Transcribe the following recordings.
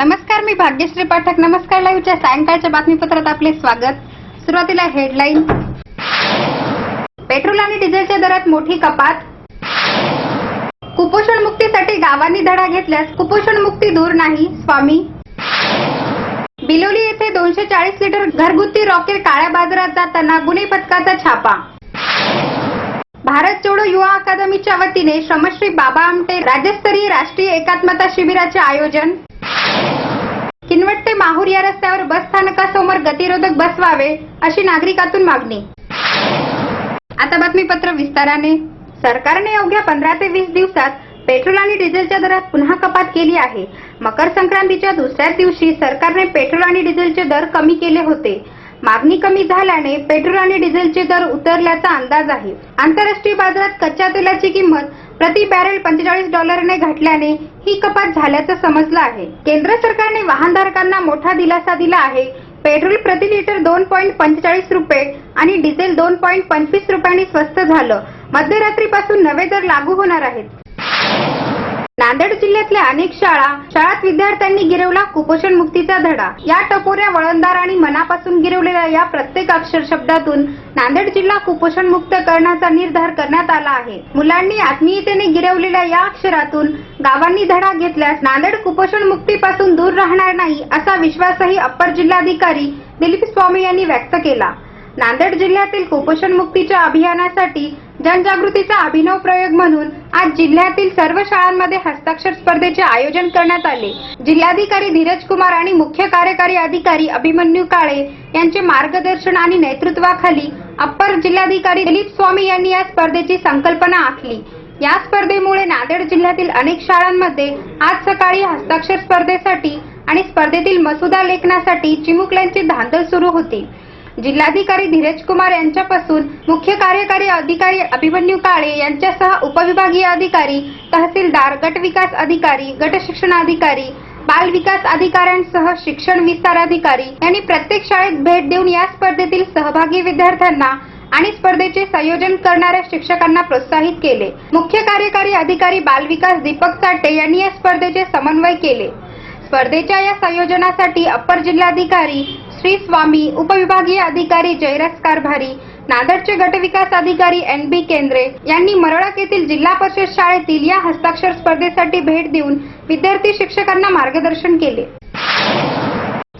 नमस्कार मी भाग्यश्री पाठक. नमस्कार लाईव्हच्या सायंकाळच्या बातमीपत्रात आपले स्वागत. सुरुवातीला हेडलाईन. पेट्रोल आणि डिझेलच्या दरात मोठी कपात. कुपोषण मुक्तीसाठी गावांनी धडा घेतल्यास कुपोषण मुक्ती दूर नाही स्वामी. बिलोली येथे दोनशे चाळीस लिटर घरगुती रॉकेल काळ्या बाजारात जाताना गुन्हे पथकाचा छापा. भारत जोडो युवा अकादमीच्या वतीने श्रमश्री बाबा आमटे राज्यस्तरीय राष्ट्रीय एकात्मता शिबिराचे आयोजन. किनवट ते माहूर या रस्त्यावर बस स्थानकासमोर गतिरोधक बसवावे अशी नागरिकातून मागणी. आता बातमीपत्र विस्ताराने. सरकारने अवघ्या पंधरा ते वीस दिवसात पेट्रोल आणि डिझेलच्या दरात पुन्हा कपात केली आहे. मकर संक्रांतीच्या दुसऱ्याच दिवशी सरकारने पेट्रोल आणि डिझेलचे दर कमी केले होते. मागणी कमी झाल्याने पेट्रोल आणि डिझेलचे दर उतरल्याचा अंदाज आहे. आंतरराष्ट्रीय बाजारात कच्च्या तेलाची किंमत प्रति बॅरेल पंचेचाळीस डॉलरने घटल्याने ही कपात झाल्याचं समजलं आहे. केंद्र सरकारने वाहनधारकांना मोठा दिलासा दिला आहे. पेट्रोल प्रति लिटर दोन पॉईंट पंचेचाळीस रुपये आणि डिझेल दोन पॉईंट पंचवीस रुपयांनी स्वस्त झालं. मध्यरात्रीपासून नवे दर लागू होणार आहेत. नांदेड जिल्ह्यातल्या अनेक शाळा शाळात विद्यार्थ्यांनी गिरवला कुपोषण मुक्तीचा धडा. या टपोऱ्या वळणदार आणि मनापासून गिरवलेल्या या प्रत्येक अक्षर शब्दातून नांदेड जिल्हा कुपोषण मुक्त करण्याचा निर्धार करण्यात आला आहे. मुलांनी आत्मीयतेने गिरवलेल्या या अक्षरातून गावांनी धडा घेतल्यास नांदेड कुपोषण मुक्तीपासून दूर राहणार नाही असा विश्वासही अप्पर जिल्हाधिकारी दिलीप स्वामी यांनी व्यक्त केला. नांदेड जिल्ह्यातील कुपोषण मुक्तीच्या अभियानासाठी जनजागृतीचा अभिनव प्रयोग म्हणून आज जिल्ह्यातील सर्व शाळांमध्ये हस्ताक्षर स्पर्धेचे आयोजन करण्यात आले. जिल्हाधिकारी धीरज कुमार आणि मुख्य कार्यकारी अधिकारी अभिमन्यू काळे यांचे मार्गदर्शन आणि नेतृत्वाखाली अप्पर जिल्हाधिकारी दिलीप स्वामी यांनी या स्पर्धेची संकल्पना आखली. या स्पर्धेमुळे नांदेड जिल्ह्यातील अनेक शाळांमध्ये आज सकाळी हस्ताक्षर स्पर्धेसाठी आणि स्पर्धेतील मसुदा लेखनासाठी चिमुकल्यांची धांदल सुरू होती. जिल्हाधिकारी धीरज कुमार यांच्यापासून मुख्य कार्यकारी अधिकारी अभिमन्यू काळे यांच्यासह उपविभागीय अधिकारी तहसीलदार गट विकास अधिकारी गट शिक्षण अधिकारी बाल विकास अधिकाऱ्यांसह शिक्षण विस्तार अधिकारी यांनी प्रत्येक शाळेत भेट देऊन या स्पर्धेतील सहभागी विद्यार्थ्यांना आणि स्पर्धेचे संयोजन करणाऱ्या शिक्षकांना प्रोत्साहित केले. मुख्य कार्यकारी अधिकारी बालविकास दीपक साठे यांनी या स्पर्धेचे समन्वय केले. स्पर्धेच्या या संयोजनासाठी अप्पर जिल्हाधिकारी श्री स्वामी उपविभागीय अधिकारी जयरस कारभारी नांदेडचे गटविकास अधिकारी एन बी केंद्रे यांनी मरळक येथील जिल्हा परिषद शाळेतील या हस्ताक्षर स्पर्धेसाठी भेट देऊन विद्यार्थी शिक्षकांना मार्गदर्शन केले.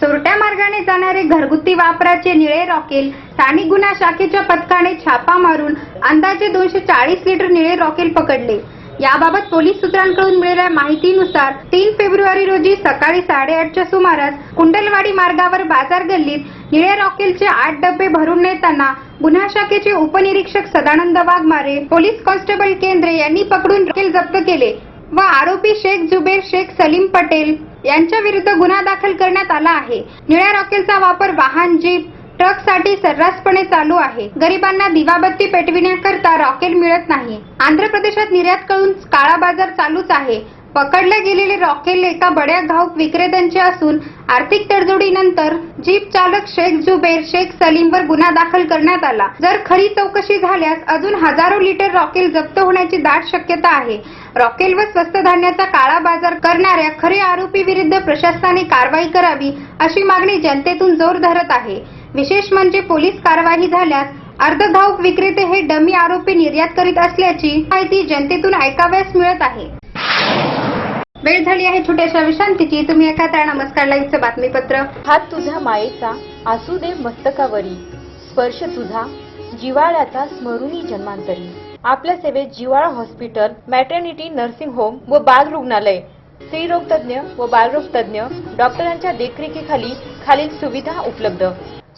चोरट्या मार्गाने जाणारे घरगुती वापराचे निळे रॉकेल स्थानिक गुन्हा शाखेच्या पथकाने छापा मारून अंदाजे दोनशे चाळीस लिटर निळे रॉकेल पकडले. याबाबत पोलीस सूत्रांकडून मिळालेल्या माहितीनुसार तीन फेब्रुवारी रोजी सकाळी साडेआठच्या सुमारास कुंडलवाडी मार्गावर बाजार गल्लीत निळ्या रॉकेलचे आठ डबे भरून नेताना गुन्हा शाखेचे उपनिरीक्षक सदानंद वाघमारे पोलीस कॉन्स्टेबल केंद्रे यांनी पकडून रॉकेल जप्त केले व आरोपी शेख जुबेर शेख सलीम पटेल यांच्या विरुद्ध गुन्हा दाखल करण्यात आला आहे. निळ्या रॉकेलचा वापर वाहन जीप ट्रकसाठी सर्रासपणे चालू आहे. गरिबांना दिवाबत्ती पेटविण्याकरता रॉकेल मिळत नाही. आंध्र प्रदेशात निर्यात करून काळा बाजार चालूच आहे. पकडले गेलेले रॉकेल एका बड्या घाऊक विक्रेत्यांचे असून आर्थिक तडजोडीनंतर जीप चालक शेख जुबेर शेख सलीमवर गुन्हा दाखल करण्यात आला. जर खरी चौकशी झाल्यास अजून हजारो लिटर रॉकेल जप्त होण्याची दाट शक्यता आहे. रॉकेल व स्वस्त धान्याचा काळा बाजार करणाऱ्या खरे आरोपी विरुद्ध प्रशासनाने कारवाई करावी अशी मागणी जनतेतून जोर धरत आहे. विशेष म्हणजे पोलीस कारवाई झाल्यास अर्धधावक विक्रेते हे डमी आरोपी निर्यात करीत असल्याची माहिती जनतेतून ऐकाव्यास मिळत आहे. वेळ झाली आहे छोट्याशा विश्रांतीची. तुम्ही ऐका त्या नमस्कार लाईव्हचं बातमीपत्र. हात तुझ्या मायेचा आसू दे मस्तकावरी. स्पर्श तुझा जिवाळ्याचा स्मरुणी जन्मांतरी. आपल्या सेवेत जिवाळा हॉस्पिटल मॅटर्निटी नर्सिंग होम व बाल रुग्णालय. स्त्रीरोग तज्ञ व बालरोग तज्ञ डॉक्टरांच्या देखरेखीखाली खालील सुविधा उपलब्ध.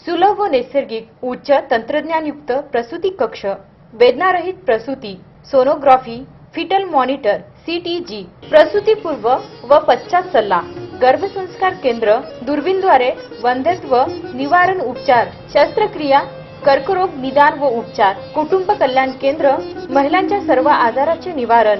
सुलभ व नैसर्गिक उच्च तंत्रज्ञानयुक्त प्रसूती कक्ष वेदनारहित प्रसूती सोनोग्राफी फिटल मॉनिटर सीटीजी प्रसूतीपूर्व व पश्चात सल्ला गर्भसंस्कार केंद्र दुर्बीनद्वारे वंध्यत्व निवारण उपचार शस्त्रक्रिया कर्करोग निदान व उपचार कुटुंब कल्याण केंद्र महिलांच्या सर्व आजाराचे निवारण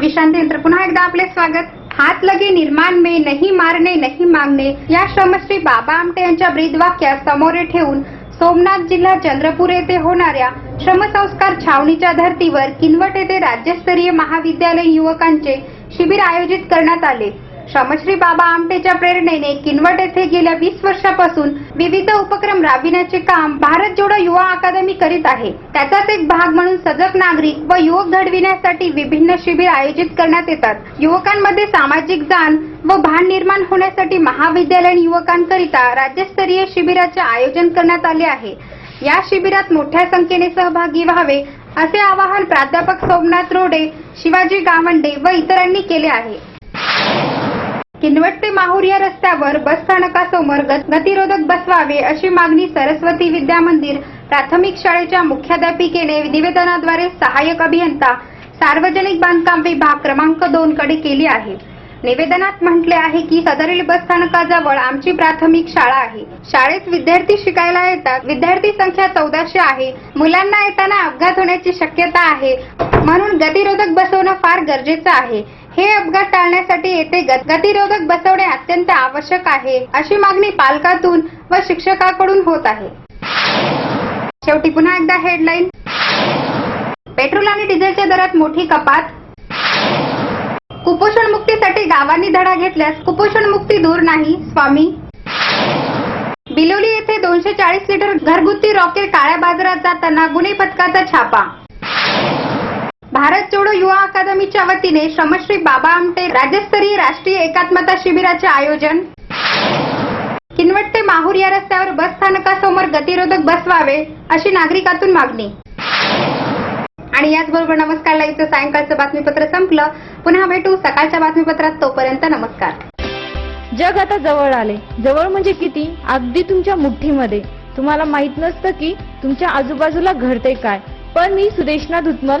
विश्रांती यंत्र पुन्हा एकदा आपले स्वागत. हात लगे निर्माण मे नाही मारणे नाही मागणे या श्रमश्री बाबा आमटे यांच्या ब्रीदवाक्या समोरे ठेवून सोमनाथ जिल्हा चंद्रपूर येथे होणाऱ्या श्रमसंस्कार छावणीच्या धर्तीवर किनवट येथे राज्यस्तरीय महाविद्यालय युवकांचे शिबिर आयोजित करण्यात आले. श्रमश्री बाबा आमटेच्या प्रेरणेने किनवट येथे गेल्या वीस वर्षापासून विविध उपक्रम राबविण्याचे काम भारत जोडो युवा अकादमी करीत आहे. त्याचाच एक भाग म्हणून सजग नागरिक व युवक घडविण्यासाठी विभिन्न शिबिर आयोजित करण्यात येतात. युवकांमध्ये सामाजिक जाण व भान निर्माण होण्यासाठी महाविद्यालयीन युवकांकरिता राज्यस्तरीय शिबिराचे आयोजन करण्यात आले आहे. या शिबिरात मोठ्या संख्येने सहभागी व्हावे असे आवाहन प्राध्यापक सोमनाथ रोडे शिवाजी गावंडे व इतरांनी केले आहे. किनवट ते माहूर या रस्त्यावर बस स्थानकासमोर ग- गतिरोधक बसवावे अशी मागणी सरस्वती विद्या मंदिर प्राथमिक शाळेच्या मुख्याध्यापिकेने निवेदनाद्वारे सहाय्यक अभियंता सार्वजनिक बांधकाम विभाग क्रमांक दोन कडे केली आहे. निवेदनात म्हटले आहे की सदरील बस स्थानकाजवळ आमची प्राथमिक शाळा आहे. शाळेत विद्यार्थी शिकायला येतात. विद्यार्थी संख्या चौदाशे आहे. मुलांना येताना अपघात होण्याची शक्यता आहे. म्हणून गतिरोधक बसवणं फार गरजेचं आहे. हे अपघात टाळण्यासाठी येथे गतिरोधक बसवणे अत्यंत आवश्यक आहे अशी मागणी पालकातून व शिक्षकाकडून होत आहे. शेवटी पुन्हा एकदा हेडलाईन पेट्रोल आणि डिझेलच्या दरात मोठी कपात. कुपोषण मुक्तीसाठी गावांनी धडा घेतल्यास कुपोषण मुक्ती दूर नाही स्वामी. बिलोली येथे दोनशे चाळीस लिटर घरगुती रॉकेट काळ्या बाजारात जाताना गुन्हे पथकाचा छापा. भारत जोडो युवा अकादमीच्या वतीने श्रमश्री बाबा आमटे राज्यस्तरीय राष्ट्रीय एकात्मता शिबिराचे आयोजन. किनवट ते माहूर या रस्त्यावर बस स्थानकासमोर गतिरोधक बसवावे अशी नागरिकातून मागणी. आणि याचबरोबर नमस्कार लाईव्हचं सायंकाळचं बातमीपत्र संपलं. पुन्हा भेटू सकाळच्या बातमीपत्रात. तोपर्यंत नमस्कार. जग आता जवळ आले. जवळ म्हणजे किती? अगदी तुमच्या मुठ्ठीमध्ये. तुम्हाला माहीत नसतं की तुमच्या आजूबाजूला घडते काय. पण मी सुदेशना धुतमल